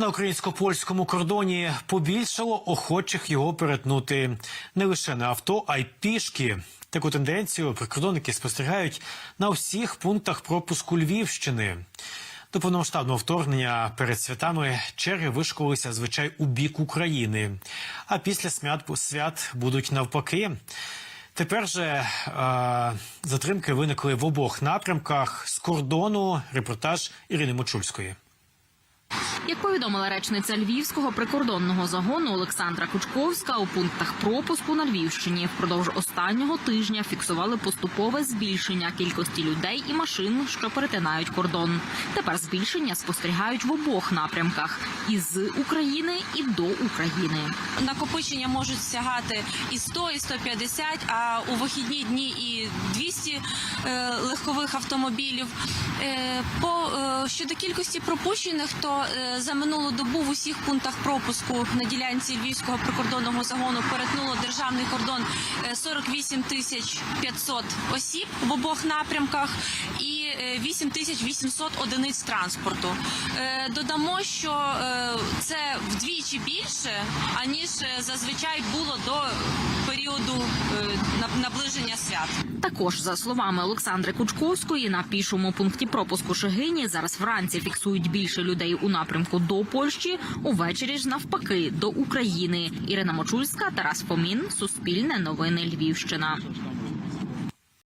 На українсько-польському кордоні побільшало охочих його перетнути не лише на авто, а й пішки. Таку тенденцію прикордонники спостерігають на всіх пунктах пропуску Львівщини. До повномасштабного вторгнення перед святами черги вишколилися звичай у бік України. А після свят будуть навпаки. Тепер же е, затримки виникли в обох напрямках з кордону. Репортаж Ірини Мочульської. Як повідомила речниця львівського прикордонного загону Олександра Кучковська, у пунктах пропуску на Львівщині впродовж останнього тижня фіксували поступове збільшення кількості людей і машин, що перетинають кордон. Тепер збільшення спостерігають в обох напрямках із України і до України. накопичення можуть сягати і 100, і 150, а у вихідні дні і 200 е, легкових автомобілів. Е, по е, щодо кількості пропущених, то е, за минулу добу в усіх пунктах пропуску на ділянці Львівського прикордонного загону перетнуло державний кордон е, 48 тисяч 500 осіб в обох напрямках і е, 8 тисяч 800 одиниць транспорту. Е, Додамо, що е, це вдвічі більше, аніж е, зазвичай було до періоду е, наближення свят. Також за словами Олександри Кучковської, на пішому пункті пропуску Шегині зараз вранці фіксують більше людей у напрямку до Польщі, увечері ж навпаки до України. Ірина Мочульська, Тарас Помін, Суспільне новини Львівщина.